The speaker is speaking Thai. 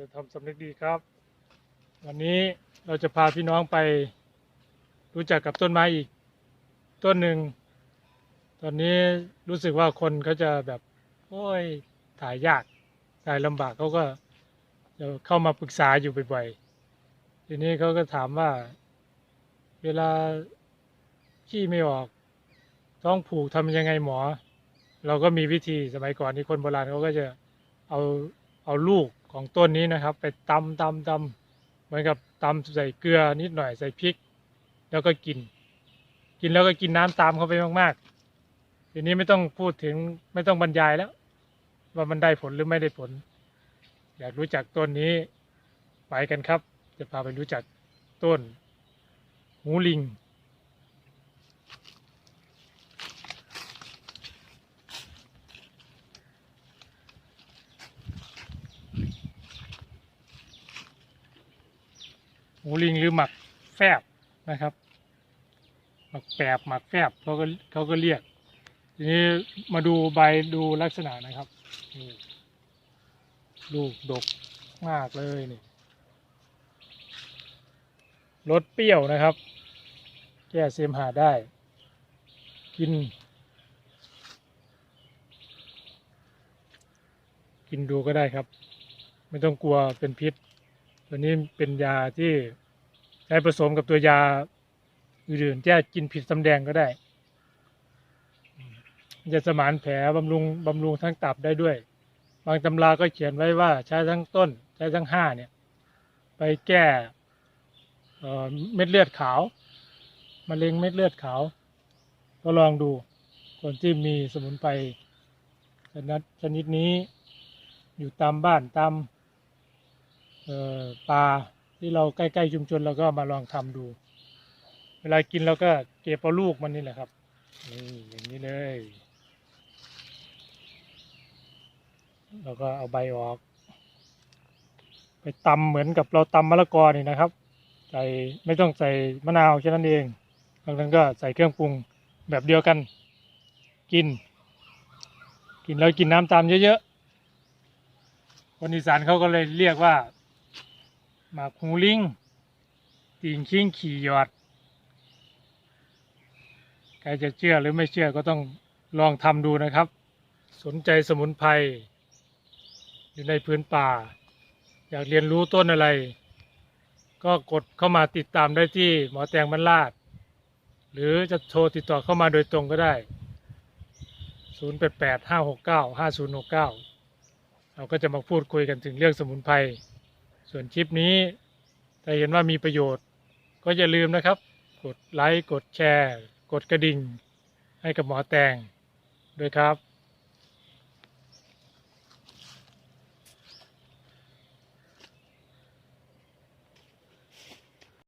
ริญธรรมสำนึกดีครับ วันนี้เราจะพาพี่น้องไปรู้จักกับต้นไม้อีก ต้นหนึ่ง ตอนนี้รู้สึกว่าคนเขาจะแบบโอ้ยถ่ายยากถ่ายลำบากเขาก็จะเข้ามาปรึกษาอยู่บ่อยๆทีนี้เขาก็ถามว่า เวลาขี้ไม่ออกท้องผูกทำยังไงหมอ เราก็มีวิธีสมัยก่อนที่คนโบราณเขาก็จะเอา เอาลูกของต้นนี้นะครับ ไปตำตำตำเหมือนกับตำใส่เกลือนิดหน่อยใส่พริก แล้วก็กิน กินแล้วก็กินน้ำตามเข้าไปมากๆ ทีนี้ไม่ต้องพูดถึงไม่ต้องบรรยายแล้ว ว่ามันได้ผลหรือไม่ได้ผล อยากรู้จักต้นนี้ไปกันครับ จะพาไปรู้จักต้นหูลิง หมูลิงหรือหมักแฟบนะครับ หมักแปบหมักแฟบเขาก็เขาก็เรียก ทีนี้มาดูใบดูลักษณะนะครับลูกดกมากเลยนี่รสเปรี้ยวนะครับ แก้เสมหะได้ กิน กินดูก็ได้ครับ ไม่ต้องกลัวเป็นพิษ ตัวนี้เป็นยาที่ใช้ผสมกับตัวยาอื่นๆที่กินผิดสำแดงก็ได้จะสมานแผลบำรุงบำรุงทั้งตับได้ด้วย บางตำราก็เขียนไว้ว่าใช้ทั้งต้น ใช้ทั้งห้าเนี่ย ไปแก้เม็ดเลือดขาวมะเร็งเม็ดเลือดขาว ก็ลองดูคนที่มีสมุนไพรชนิดชนิดนี้อยู่ตามบ้านตาม ปลาที่เราใกล้ๆชุมชนเราก็มาลองทำดู เวลากินเราก็เก็บเอาลูกมันนี่แหละครับนี่อย่างนี้เลยเราก็เอาใบออก ไปตำเหมือนกับเราตำมะละกอนี่นะครับ ใส่ไม่ต้องใส่มะนาวแค่นั้นเองบางครั้งก็ใส่เครื่องปรุงแบบเดียวกัน กิน กินแล้วกินน้ำตามเยอะๆคนอีสานเขาก็เลยเรียกว่า หมากหูลิงติ่งชิงขี่หยอด ใครจะเชื่อหรือไม่เชื่อก็ต้องลองทำดูนะครับ สนใจสมุนไพรอยู่ในพื้นป่า อยากเรียนรู้ต้นอะไร ก็กดเข้ามาติดตามได้ที่หมอแตงบรรลาด หรือจะโทรติดต่อเข้ามาโดยตรงก็ได้ 088 569 5069 เราก็จะมาพูดคุยกันถึงเรื่องสมุนไพร ส่วนคลิปนี้ถ้าเห็นว่ามีประโยชน์ ก็อย่าลืมนะครับ กดไลค์ กดแชร์ กดกระดิ่ง ให้กับหมอแตงด้วยครับ